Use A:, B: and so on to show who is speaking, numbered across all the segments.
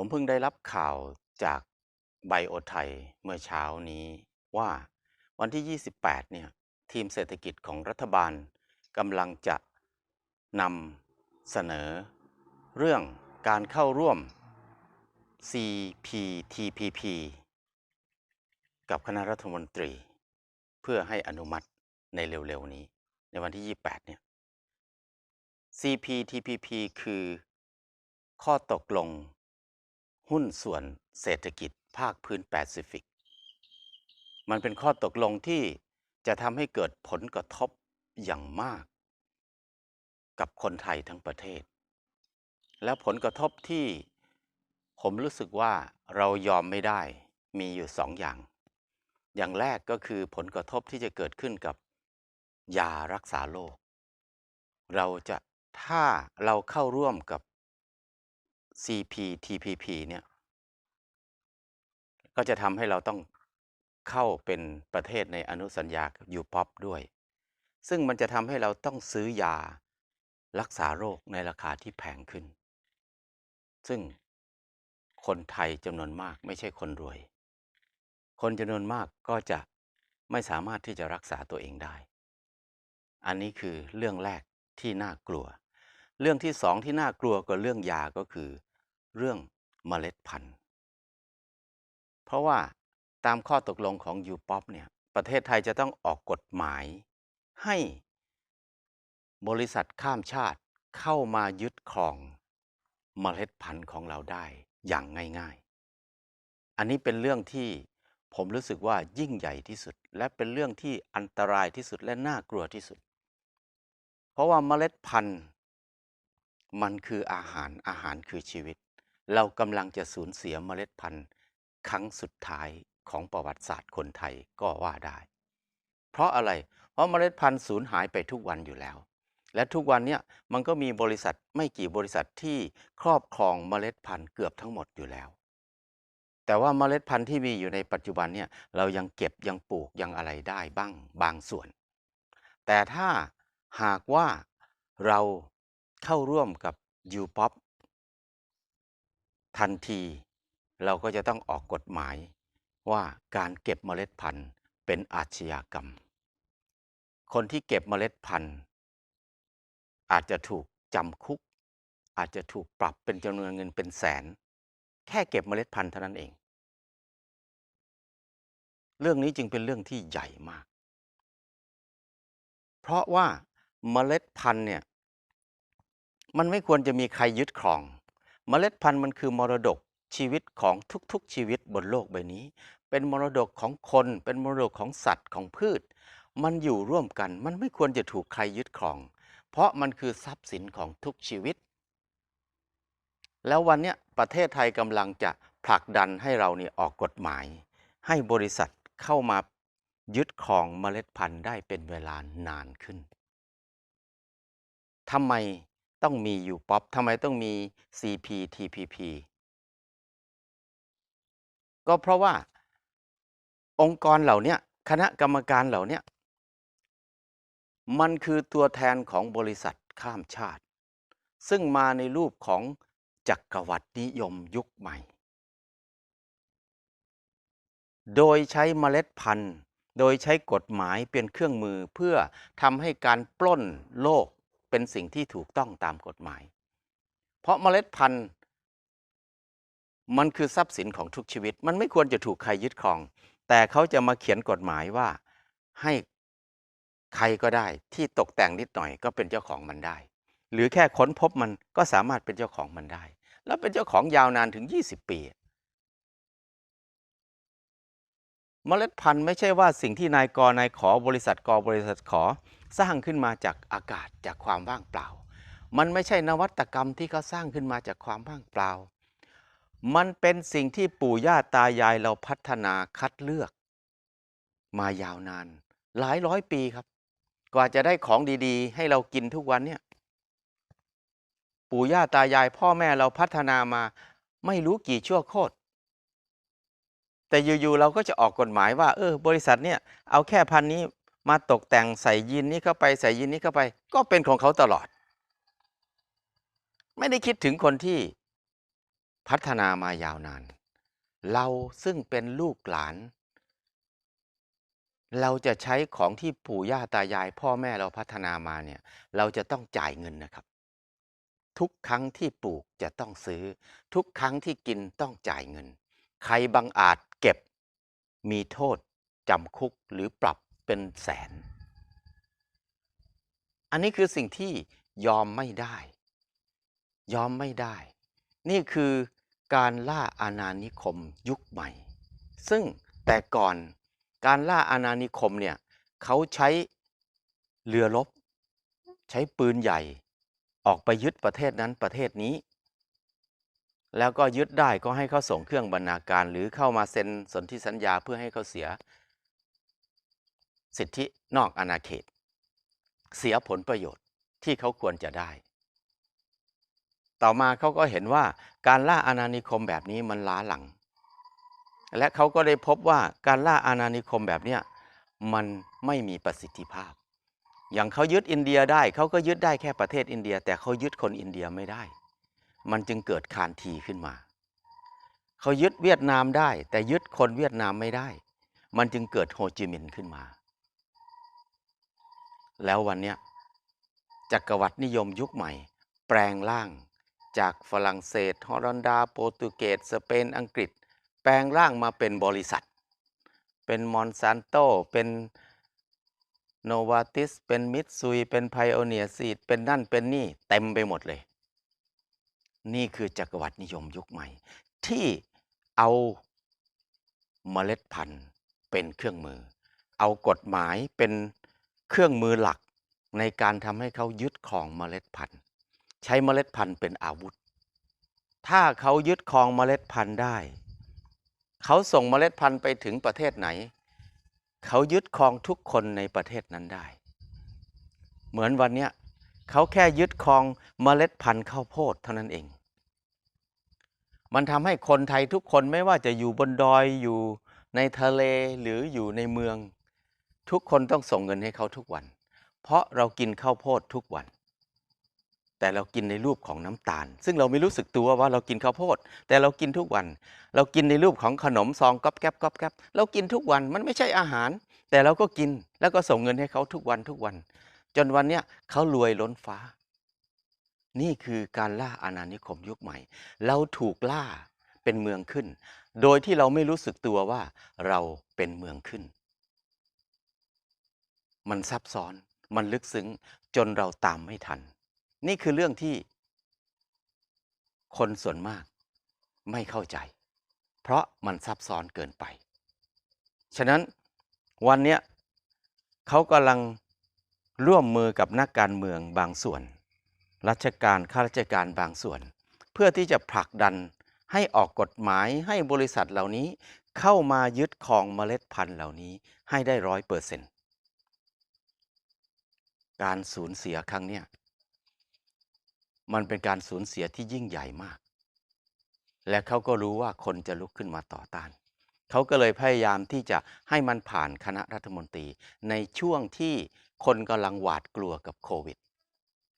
A: ผมเพิ่งได้รับข่าวจากไบโอไทยเมื่อเช้านี้ว่าวันที่ 28 เนี่ย ทีมเศรษฐกิจของรัฐบาลกำลังจะนำเสนอ เรื่องการเข้าร่วม CPTPP กับคณะรัฐมนตรี เพื่อให้อนุมัติในเร็วๆนี้ ในวันที่ 28 เนี่ย CPTPP คือข้อตกลง หุ้นส่วนเศรษฐกิจภาคพื้นแปซิฟิก มันเป็นข้อตกลงที่จะทำให้เกิดผลกระทบอย่างมาก กับคนไทยทั้งประเทศ แล้วผลกระทบที่ผมรู้สึกว่าเรายอมไม่ได้มีอยู่สองอย่าง อย่างแรกก็คือผลกระทบที่จะเกิดขึ้นกับยารักษาโรค เราจะถ้าเราเข้าร่วมกับ CPTPP เนี่ยก็จะทำให้เราต้องเข้าเป็นประเทศในอนุสัญญายูป๊อปด้วย ซึ่งมันจะทำให้เราต้องซื้อยารักษาโรคในราคาที่แพงขึ้น ซึ่งคนไทยจำนวนมากไม่ใช่คนรวย คนจำนวนมากก็จะไม่สามารถที่จะรักษาตัวเองได้ อันนี้คือเรื่องแรกที่น่ากลัว เรื่องที่สองที่น่ากลัวกว่าเรื่องยาก็คือ เรื่องเมล็ดพันธุ์ เพราะว่าตามข้อตกลงของยูป๊อปเนี่ยประเทศไทยจะต้องออกกฎหมาย ให้บริษัทข้ามชาติเข้ามายึดครองเมล็ดพันธุ์ของเราได้อย่างง่าย ๆ อันนี้เป็นเรื่องที่ผมรู้สึกว่ายิ่งใหญ่ที่สุด และเป็นเรื่องที่อันตรายที่สุดและน่ากลัวที่สุด เพราะว่าเมล็ดพันธุ์ มันคืออาหารอาหารคือชีวิต เรากำลังจะสูญเสียเมล็ดพันธุ์ครั้งสุดท้ายของประวัติศาสตร์คนไทยก็ว่าได้ เพราะอะไร เพราะเมล็ดพันธุ์สูญหายไปทุกวันอยู่แล้ว และทุกวันเนี้ยมันก็มีบริษัทไม่กี่บริษัทที่ครอบครองเมล็ดพันธุ์เกือบทั้งหมดอยู่แล้ว แต่ว่าเมล็ดพันธุ์ที่มีอยู่ในปัจจุบันเนี่ยเรายังเก็บยังปลูกยังอะไรได้บ้างบางส่วน แต่ถ้าหากว่าเราเข้าร่วมกับ u p o p ทันที เราก็จะต้องออกกฎหมายว่าการเก็บเมล็ดพันธุ์เป็นอาชญากรรม คนที่เก็บเมล็ดพันธุ์ อาจจะถูกจำคุก อาจจะถูกปรับเป็นจำนวนเงินเป็นแสน แค่เก็บเมล็ดพันธุ์เท่านั้นเอง เรื่องนี้จึงเป็นเรื่องที่ใหญ่มาก เพราะว่าเมล็ดพันธุ์เนี่ยมันไม่ควรจะมีใครยึดครอง เมล็ดพันธุ์มันคือมรดกชีวิตของทุกๆชีวิตบนโลกใบนี้ เป็นมรดกของคน เป็นมรดกของสัตว์ของพืช มันอยู่ร่วมกัน มันไม่ควรจะถูกใครยึดครอง เพราะมันคือทรัพย์สินของทุกชีวิต แล้ววันนี้ประเทศไทยกำลังจะผลักดันให้เราเนี่ยออกกฎหมาย ให้บริษัทเข้ามายึดครองเมล็ดพันธุ์ได้เป็นเวลานานขึ้นทำไม ต้องมียูป๊อปทำไมต้องมี CPTPP ก็เพราะว่าองค์กรเหล่านี้คณะกรรมการเหล่านี้มันคือตัวแทนของบริษัทข้ามชาติ ซึ่งมาในรูปของจักรวรรดินิยมยุคใหม่ โดยใช้เมล็ดพันธุ์ โดยใช้กฎหมายเป็นเครื่องมือเพื่อทำให้การปล้นโลก เป็นสิ่งที่ถูกต้องตามกฎหมาย เพราะเมล็ดพันธุ์ มันคือทรัพย์สินของทุกชีวิต มันไม่ควรจะถูกใครยึดครอง แต่เขาจะมาเขียนกฎหมายว่าให้ใครก็ได้ที่ตกแต่งนิดหน่อยก็เป็นเจ้าของมันได้ หรือแค่ค้นพบมันก็สามารถเป็นเจ้าของมันได้ แล้วเป็นเจ้าของยาวนานถึง 20 ปีเมล็ดพันธุ์ไม่ใช่ว่าสิ่งที่นายกนายขอบริษัทกบริษัทขอ สร้างขึ้นมาจากอากาศจากความว่างเปล่า มันไม่ใช่นวัตกรรมที่เขาสร้างขึ้นมาจากความว่างเปล่า มันเป็นสิ่งที่ปู่ย่าตายายเราพัฒนาคัดเลือก มายาวนาน หลายร้อยปีครับ กว่าจะได้ของดีๆ ให้เรากินทุกวันเนี่ยปู่ย่าตายายพ่อแม่เราพัฒนามา ไม่รู้กี่ชั่วโคตรแต่อยู่ๆเราก็จะออกกฎหมายว่า เออบริษัทเนี่ยเอาแค่พันนี้ มาตกแต่งใส่ยีนนี้เข้าไปใส่ยีนนี้เข้าไป ก็เป็นของเขาตลอด ไม่ได้คิดถึงคนที่พัฒนามายาวนาน เราซึ่งเป็นลูกหลาน เราจะใช้ของที่ปู่ย่าตายาย พ่อแม่เราพัฒนามาเนี่ย เราจะต้องจ่ายเงินนะครับ ทุกครั้งที่ปลูกจะต้องซื้อ ทุกครั้งที่กินต้องจ่ายเงิน ใครบังอาจเก็บมีโทษจำคุกหรือปรับ เป็นแสน อันนี้คือสิ่งที่ยอมไม่ได้ ยอมไม่ได้ นี่คือการล่าอาณานิคมยุคใหม่ ซึ่งแต่ก่อนการล่าอาณานิคมเนี่ยเขาใช้เรือรบใช้ปืนใหญ่ออกไปยึดประเทศนั้นประเทศนี้ แล้วก็ยึดได้ก็ให้เขาส่งเครื่องบรรณาการ หรือเข้ามาเซ็นสนธิสัญญาเพื่อให้เขาเสีย สิทธินอกอาณาเขต เสียผลประโยชน์ที่เขาควรจะได้ ต่อมาเขาก็เห็นว่าการล่าอาณานิคมแบบนี้มันล้าหลัง และเขาก็ได้พบว่าการล่าอาณานิคมแบบเนี้ยมันไม่มีประสิทธิภาพ อย่างเขายึดอินเดียได้เขาก็ยึดได้แค่ประเทศอินเดีย แต่เขายึดคนอินเดียไม่ได้ มันจึงเกิดคานทีขึ้นมาเขายึดเวียดนามได้ แต่ยึดคนเวียดนามไม่ได้ มันจึงเกิดโฮจิมินห์ขึ้นมา แล้ววันเนี้ยจักรวรรดินิยมยุคใหม่ แปลงร่างจากฝรั่งเศสฮอลันดา โปรตุเกส สเปน อังกฤษ แปลงร่างมาเป็นบริษัท เป็นมอนซานโต เป็นโนวาติส เป็นมิตซุย เป็นไพโอเนียซีด เป็นนั่น เป็นนี่ เต็มไปหมดเลย นี่คือจักรวรรดินิยมยุคใหม่ ที่เอาเมล็ดพันธุ์เป็นเครื่องมือ เอากฎหมายเป็น เครื่องมือหลักในการทำให้เขายึดของเมล็ดพันธุ์ ใช้เมล็ดพันธุ์เป็นอาวุธ ถ้าเขายึดครองเมล็ดพันธุ์ได้ เขาส่งเมล็ดพันธุ์ไปถึงประเทศไหน เขายึดครองทุกคนในประเทศนั้นได้ เหมือนวันเนี้ยเขาแค่ยึดครองเมล็ดพันธุ์ข้าวโพดเท่านั้นเอง มันทำให้คนไทยทุกคนไม่ว่าจะอยู่บนดอยอยู่ในทะเลหรืออยู่ในเมือง ทุกคนต้องส่งเงินให้เขาทุกวัน เพราะเรากินข้าวโพดทุกวัน แต่เรากินในรูปของน้ำตาล ซึ่งเราไม่รู้สึกตัวว่าเรากินข้าวโพด แต่เรากินทุกวัน เรากินในรูปของขนมซองก๊อบแก๊บก๊อบแก๊บเรากินทุกวันมันไม่ใช่อาหาร แต่เราก็กินแล้วก็ส่งเงินให้เขาทุกวันทุกวัน จนวันเนี้ยเขารวยล้นฟ้า นี่คือการล่าอาณานิคมยุคใหม่ เราถูกล่าเป็นเมืองขึ้น โดยที่เราไม่รู้สึกตัวว่าเราเป็นเมืองขึ้น มันซับซ้อน มันลึกซึ้งจนเราตามไม่ทัน นี่คือเรื่องที่ คนส่วนมากไม่เข้าใจ เพราะมันซับซ้อนเกินไป ฉะนั้นวันเนี้ยเขากำลังร่วมมือกับนักการเมืองบางส่วน ราชการข้าราชการบางส่วน เพื่อที่จะผลักดันให้ออกกฎหมายให้บริษัทเหล่านี้เข้ามายึดครองเมล็ดพันธุ์เหล่านี้ให้ได้ร้อยเปอร์เซ็นต์ การสูญเสียครั้งเนี้ยมันเป็นการสูญเสียที่ยิ่งใหญ่มาก และเขาก็รู้ว่าคนจะลุกขึ้นมาต่อต้าน เขาก็เลยพยายามที่จะให้มันผ่านคณะรัฐมนตรี ในช่วงที่คนกำลังหวาดกลัวกับโควิด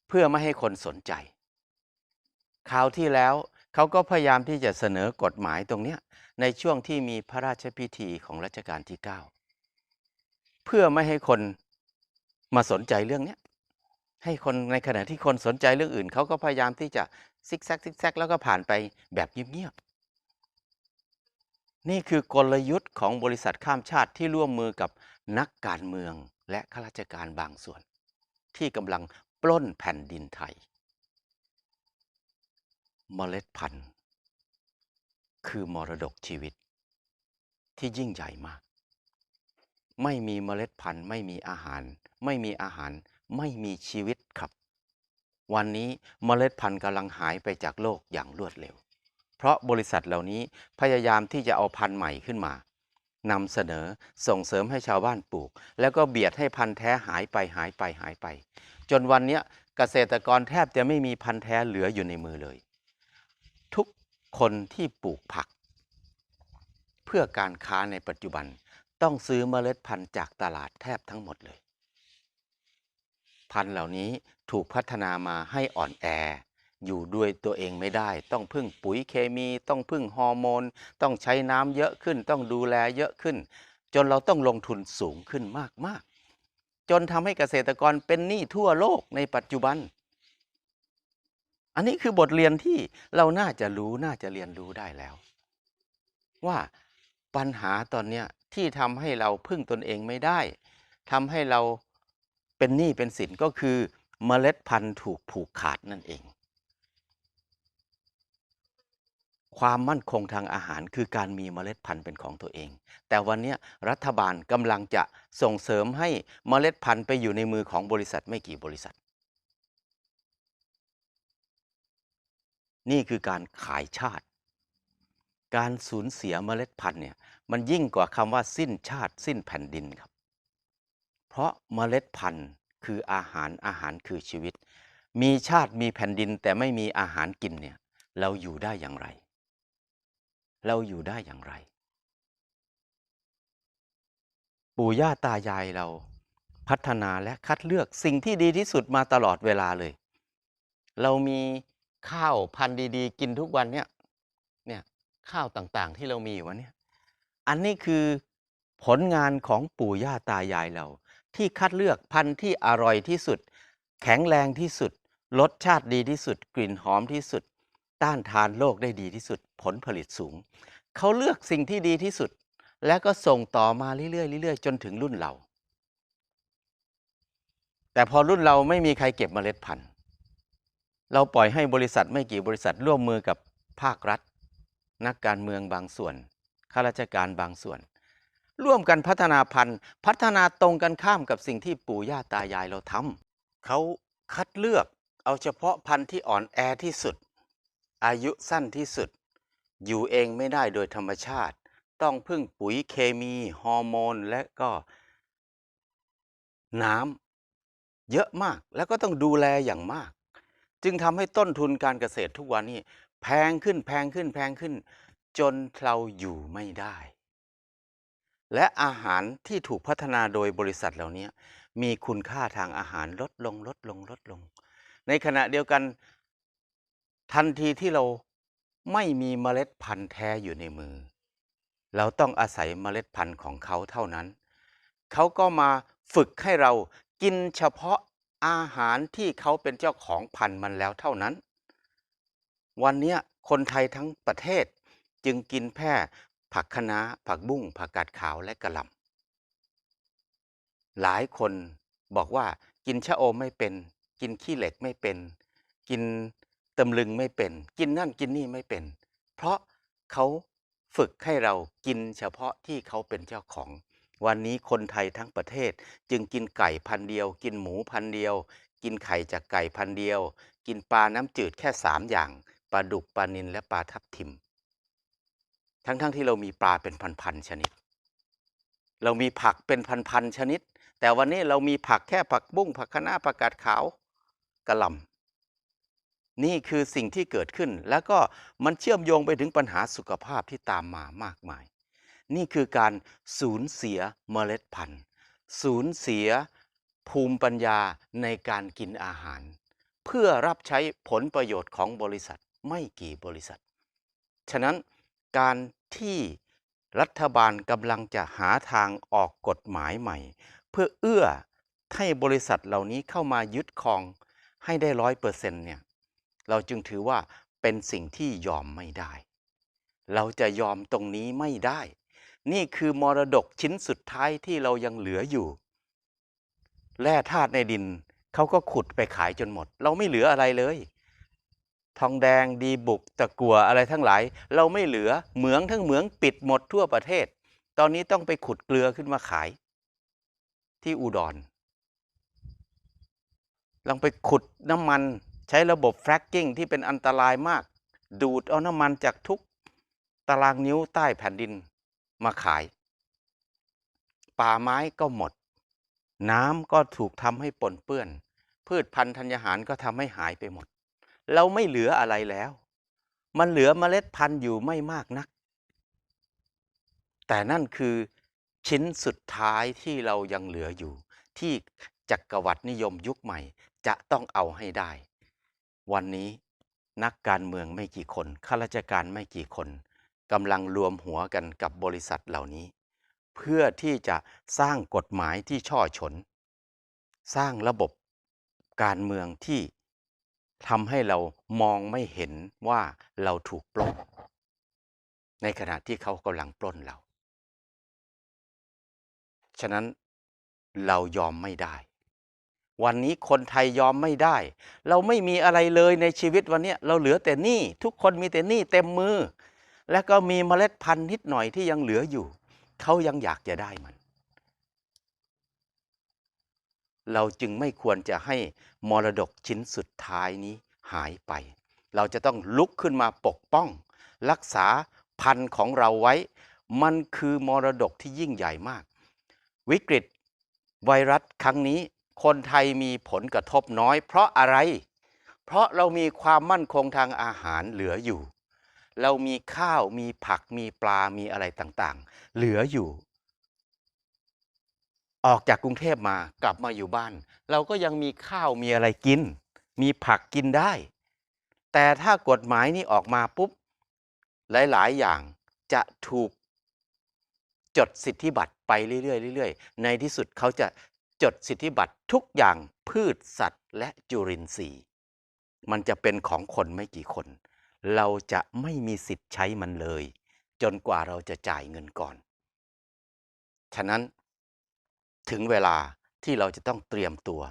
A: เพื่อไม่ให้คนสนใจ คราวที่แล้วเขาก็พยายามที่จะเสนอกฎหมายตรงนี้ในช่วงที่มีพระราชพิธีของรัชกาลที่ 9 เพื่อไม่ให้คน มาสนใจเรื่องเนี้ยให้คนในขณะที่คนสนใจเรื่องอื่นเขาก็พยายามที่จะซิกแซกซิกแซกแล้วก็ผ่านไปแบบเงียบๆนี่คือกลยุทธ์ของบริษัทข้ามชาติที่ร่วมมือกับนักการเมืองและข้าราชการบางส่วน ที่กำลังปล้นแผ่นดินไทย เมล็ดพันธุ์ คือมรดกชีวิต ที่ยิ่งใหญ่มาก ไม่มีเมล็ดพันธุ์ไม่มีอาหาร ไม่มีอาหาร ไม่มีชีวิตครับ วันนี้เมล็ดพันธุ์กำลังหายไปจากโลกอย่างรวดเร็ว เพราะบริษัทเหล่านี้พยายามที่จะเอาพันธุ์ใหม่ขึ้นมานำเสนอส่งเสริมให้ชาวบ้านปลูก แล้วก็เบียดให้พันธุ์แท้หายไปหายไปหายไป จนวันนี้เกษตรกรแทบจะไม่มีพันธุ์แท้เหลืออยู่ในมือเลย ทุกคนที่ปลูกผัก เพื่อการค้าในปัจจุบันต้องซื้อเมล็ดพันธุ์จากตลาดแทบทั้งหมดเลย พันธุ์เหล่านี้ถูกพัฒนามาให้อ่อนแอ อยู่ด้วยตัวเองไม่ได้ ต้องพึ่งปุ๋ยเคมี ต้องพึ่งฮอร์โมน ต้องใช้น้ำเยอะขึ้น ต้องดูแลเยอะขึ้น จนเราต้องลงทุนสูงขึ้นมากๆ จนทำให้เกษตรกรเป็นหนี้ทั่วโลกในปัจจุบัน อันนี้คือบทเรียนที่เราน่าจะรู้น่าจะเรียนรู้ได้แล้ว ว่าปัญหาตอนเนี้ที่ทำให้เราพึ่งตนเองไม่ได้ทำให้เรา เป็นหนี้เป็นสินก็คือเมล็ดพันธุ์ถูกผูกขาดนั่นเอง ความมั่นคงทางอาหารคือการมีเมล็ดพันธุ์เป็นของตัวเอง แต่วันนี้รัฐบาลกำลังจะส่งเสริมให้เมล็ดพันธุ์ไปอยู่ในมือของบริษัทไม่กี่บริษัท นี่คือการขายชาติ การสูญเสียเมล็ดพันธุ์เนี่ยมันยิ่งกว่าคำว่าสิ้นชาติสิ้นแผ่นดินครับ เพราะเมล็ดพันธุ์คืออาหารอาหารคือชีวิต มีชาติมีแผ่นดินแต่ไม่มีอาหารกินเนี่ยเราอยู่ได้อย่างไร เราอยู่ได้อย่างไร ปู่ย่าตายายเราพัฒนาและคัดเลือกสิ่งที่ดีที่สุดมาตลอดเวลาเลย เรามีข้าวพันธุ์ดี ๆ กินทุกวันเนี่ยเนี่ยข้าวต่างๆที่เรามีอยู่วันนี้อันนี้คือผลงานของปู่ย่าตายายเรา ที่คัดเลือกพันธุ์ที่อร่อยที่สุด แข็งแรงที่สุด รสชาติดีที่สุด กลิ่นหอมที่สุด ต้านทานโรคได้ดีที่สุด ผลผลิตสูง เขาเลือกสิ่งที่ดีที่สุด แล้วก็ส่งต่อมาเรื่อยๆเรื่อยๆจนถึงรุ่นเรา แต่พอรุ่นเราไม่มีใครเก็บเมล็ดพันธุ์ เราปล่อยให้บริษัทไม่กี่บริษัทร่วมมือกับภาครัฐ นักการเมืองบางส่วนข้าราชการบางส่วน ร่วมกันพัฒนาพันธุ์ พัฒนาตรงกันข้ามกับสิ่งที่ปู่ย่าตายายเราทำเขาคัดเลือกเอาเฉพาะพันธุ์ที่อ่อนแอที่สุด อายุสั้นที่สุด อยู่เองไม่ได้โดยธรรมชาติ ต้องพึ่งปุ๋ยเคมีฮอร์โมนและก็ น้ำเยอะมากแล้วก็ต้องดูแลอย่างมาก จึงทำให้ต้นทุนการเกษตรทุกวันนี้ แพงขึ้นแพงขึ้นแพงขึ้น จนเราอยู่ไม่ได้ และอาหารที่ถูกพัฒนาโดยบริษัทเหล่านี้มีคุณค่าทางอาหารลดลงลดลงลดลง ในขณะเดียวกันทันทีที่เราไม่มีเมล็ดพันธุ์แท้อยู่ในมือ เราต้องอาศัยเมล็ดพันธุ์ของเขาเท่านั้น เขาก็มาฝึกให้เรากินเฉพาะอาหารที่เขาเป็นเจ้าของพันธุ์มันแล้วเท่านั้น วันนี้คนไทยทั้งประเทศจึงกินแค่ ผักคะน้า ผักบุ้ง ผักกาดขาวและกระหล่ำหลายคนบอกว่ากินชะอมไม่เป็น กินขี้เหล็กไม่เป็น กินตำลึงไม่เป็น กินนั่นกินนี่ไม่เป็น เพราะเขาฝึกให้เรากินเฉพาะที่เขาเป็นเจ้าของ วันนี้คนไทยทั้งประเทศจึงกินไก่พันเดียว กินหมูพันเดียว กินไข่จากไก่พันเดียว กินปลาน้ำจืดแค่สามอย่างปลาดุกปลานิลและปลาทับทิม ทั้งๆทที่เรามีปลาเป็นพันๆชนิด เรามีผักเป็นพันๆชนิด แต่วันนี้เรามีผักแค่ผักบุ้งผักคะน้าผักกาดขาวกระลำนี่คือสิ่งที่เกิดขึ้น แล้วก็มันเชื่อมโยงไปถึงปัญหาสุขภาพที่ตามมามากมาย นี่คือการสูญเสียเมล็ดพันธุ์สูญเสียภูมิปัญญาในการกินอาหาร เพื่อรับใช้ผลประโยชน์ของบริษัทไม่กี่บริษัท ฉะนั้น การที่รัฐบาลกำลังจะหาทางออกกฎหมายใหม่ เพื่อเอื้อให้บริษัทเหล่านี้เข้ามายึดครองให้ได้ร้อยเปอร์เซ็นต์เนี่ยเราจึงถือว่าเป็นสิ่งที่ยอมไม่ได้ เราจะยอมตรงนี้ไม่ได้ นี่คือมรดกชิ้นสุดท้ายที่เรายังเหลืออยู่ แร่ธาตุในดินเขาก็ขุดไปขายจนหมด เราไม่เหลืออะไรเลย ทองแดงดีบุกตะกัวอะไรทั้งหลาย เราไม่เหลือเหมืองทั้งเหมืองปิดหมดทั่วประเทศ ตอนนี้ต้องไปขุดเกลือขึ้นมาขาย ที่อุดรลองไปขุดน้ำมันใช้ระบบแฟกกิ้งที่เป็นอันตรายมาก ดูดเอาน้ำมันจากทุกตารางนิ้วใต้แผ่นดินมาขาย ป่าไม้ก็หมด น้ำก็ถูกทำให้ปนเปื้อน พืชพันธุ์ธัญญาหารก็ทำให้หายไปหมด เราไม่เหลืออะไรแล้ว มันเหลือเมล็ดพันธุ์อยู่ไม่มากนัก แต่นั่นคือชิ้นสุดท้ายที่เรายังเหลืออยู่ ที่จักรวรรดินิยมยุคใหม่ จะต้องเอาให้ได้ วันนี้นักการเมืองไม่กี่คนข้าราชการไม่กี่คนกำลังรวมหัวกันกับบริษัทเหล่านี้ เพื่อที่จะสร้างกฎหมายที่ช่อฉน สร้างระบบการเมืองที่ ทำให้เรามองไม่เห็นว่าเราถูกปล้น ในขณะที่เขากำลังปล้นเรา ฉะนั้นเรายอมไม่ได้ วันนี้คนไทยยอมไม่ได้ เราไม่มีอะไรเลยในชีวิตวันนี้เราเหลือแต่หนี้ทุกคนมีแต่หนี้เต็มมือ และก็มีเมล็ดพันธุ์นิดหน่อยที่ยังเหลืออยู่ เขายังอยากจะได้มัน เราจึงไม่ควรจะให้ มรดกชิ้นสุดท้ายนี้หายไป เราจะต้องลุกขึ้นมาปกป้อง รักษาพันธุ์ของเราไว้ มันคือมรดกที่ยิ่งใหญ่มาก วิกฤต ไวรัสครั้งนี้ คนไทยมีผลกระทบน้อย เพราะอะไร เพราะเรามีความมั่นคงทางอาหารเหลืออยู่ เรามีข้าวมีผักมีปลามีอะไรต่างๆ เหลืออยู่ ออกจากกรุงเทพมากลับมาอยู่บ้าน เราก็ยังมีข้าวมีอะไรกิน มีผักกินได้ แต่ถ้ากฎหมายนี้ออกมาปุ๊บ หลาย ๆ อย่างจะถูกจดสิทธิบัตรไปเรื่อยๆเรื่อยๆในที่สุดเขาจะจดสิทธิบัตรทุกอย่างพืชสัตว์ และจุลินทรีย์ มันจะเป็นของคนไม่กี่คน เราจะไม่มีสิทธิ์ใช้มันเลย จนกว่าเราจะจ่ายเงินก่อน ฉะนั้น ถึงเวลาที่เราจะต้องเตรียมตัว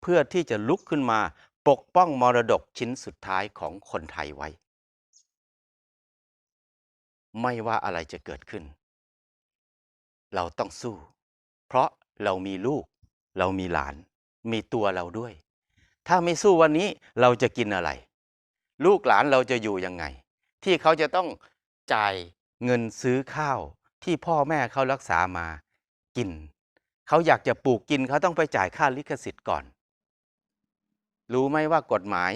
A: เพื่อที่จะลุกขึ้นมาปกป้องมรดกชิ้นสุดท้ายของคนไทยไว้ ไม่ว่าอะไรจะเกิดขึ้น เราต้องสู้ เพราะเรามีลูก เรามีหลาน มีตัวเราด้วย ถ้าไม่สู้วันนี้เราจะกินอะไร ลูกหลานเราจะอยู่ยังไง ที่เขาจะต้องจ่ายเงินซื้อข้าวที่พ่อแม่เขารักษามากิน เขาอยากจะปลูกกินเขาต้องไปจ่ายค่าลิขสิทธิ์ก่อน รู้ไหมว่ากฎหมาย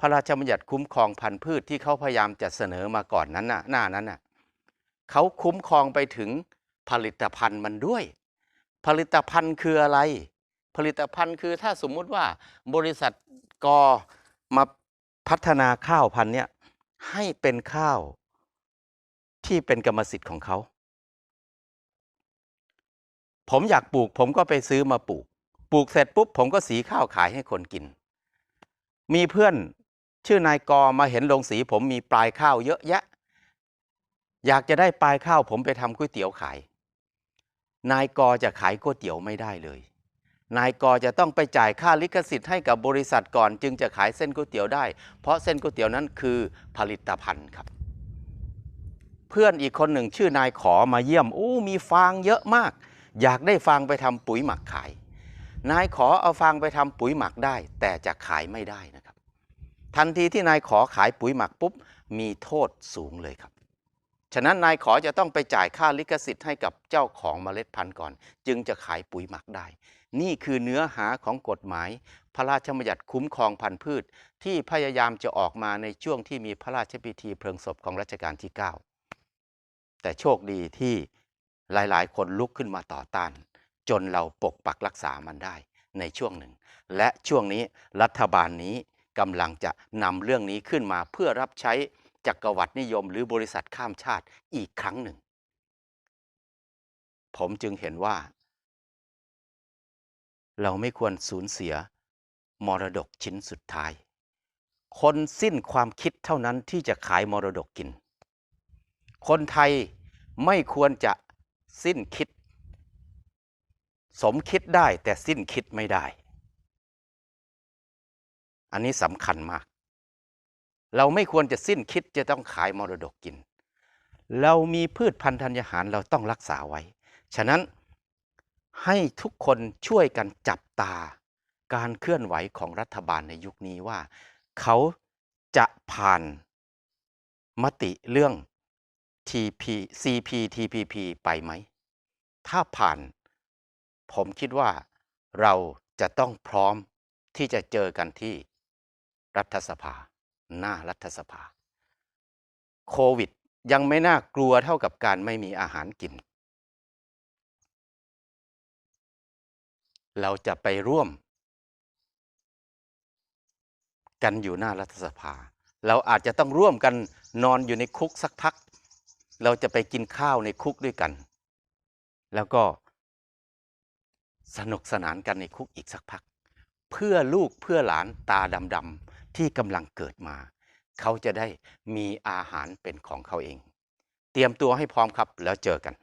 A: พระราชบัญญัติคุ้มครองพันธุ์พืชที่เขาพยายามจะเสนอมาก่อนนั้นน่ะหน้านั้นน่ะเขาคุ้มครองไปถึงผลิตภัณฑ์มันด้วย ผลิตภัณฑ์คืออะไร ผลิตภัณฑ์คือถ้าสมมุติว่าบริษัทกอมาพัฒนาข้าวพันธุ์เนี้ยให้เป็นข้าวที่เป็นกรรมสิทธิ์ของเขา ผมอยากปลูก ผมก็ไปซื้อมาปลูก ปลูกเสร็จปุ๊บ ผมก็สีข้าวขายให้คนกิน มีเพื่อนชื่อนายกอมาเห็นโรงสีผมมีปลายข้าวเยอะแยะ อยากจะได้ปลายข้าวผมไปทำก๋วยเตี๋ยวขาย นายกอจะขายก๋วยเตี๋ยวไม่ได้เลย นายกอจะต้องไปจ่ายค่าลิขสิทธิ์ให้กับบริษัทก่อน จึงจะขายเส้นก๋วยเตี๋ยวได้ เพราะเส้นก๋วยเตี๋ยวนั้นคือผลิตภัณฑ์ครับ เพื่อนอีกคนหนึ่งชื่อนายขอมาเยี่ยมอู้มีฟางเยอะมาก อยากได้ฟางไปทำปุ๋ยหมักขาย นายขอเอาฟางไปทำปุ๋ยหมักได้ แต่จะขายไม่ได้นะครับ ทันทีที่นายขอขายปุ๋ยหมักปุ๊บมีโทษสูงเลยครับ ฉะนั้นนายขอจะต้องไปจ่ายค่าลิขสิทธิ์ให้กับเจ้าของเมล็ดพันธุ์ก่อน จึงจะขายปุ๋ยหมักได้ นี่คือเนื้อหาของกฎหมาย พระราชบัญญัติคุ้มครองพันธุ์พืช ที่พยายามจะออกมาในช่วงที่มีพระราชพิธีเพลิงศพของรัชกาลที่ 9 แต่โชคดีที่ หลายๆ คนลุกขึ้นมาต่อต้าน จนเราปกปักรักษามันได้ในช่วงหนึ่ง และช่วงนี้รัฐบาลนี้กำลังจะนำเรื่องนี้ขึ้นมาเพื่อรับใช้จักรวรรดินิยมหรือบริษัทข้ามชาติอีกครั้งหนึ่ง ผมจึงเห็นว่า เราไม่ควรสูญเสีย มรดกชิ้นสุดท้าย คนสิ้นความคิดเท่านั้นที่จะขายมรดกกิน คนไทยไม่ควรจะ สิ้นคิด สมคิดได้แต่สิ้นคิดไม่ได้ อันนี้สำคัญมาก เราไม่ควรจะสิ้นคิดจะต้องขายมรดกกิน เรามีพืชพันธุ์ธัญญาหารเราต้องรักษาไว้ ฉะนั้นให้ทุกคนช่วยกันจับตาการเคลื่อนไหวของรัฐบาลในยุคนี้ว่า เขาจะผ่านมติเรื่อง TP CPTPP ไปไหม ถ้าผ่าน ผมคิดว่าเราจะต้องพร้อมที่จะเจอกันที่รัฐสภา หน้ารัฐสภา โควิดยังไม่น่ากลัวเท่ากับการไม่มีอาหารกิน เราจะไปร่วม กันอยู่หน้ารัฐสภา เราอาจจะต้องร่วมกันนอนอยู่ในคุกสักพัก เราจะไปกินข้าวในคุกด้วยกัน แล้วก็สนุกสนานกันในคุกอีกสักพัก เพื่อลูกเพื่อหลานตาดำๆที่กำลังเกิดมา เขาจะได้มีอาหารเป็นของเขาเอง เตรียมตัวให้พร้อมครับแล้วเจอกัน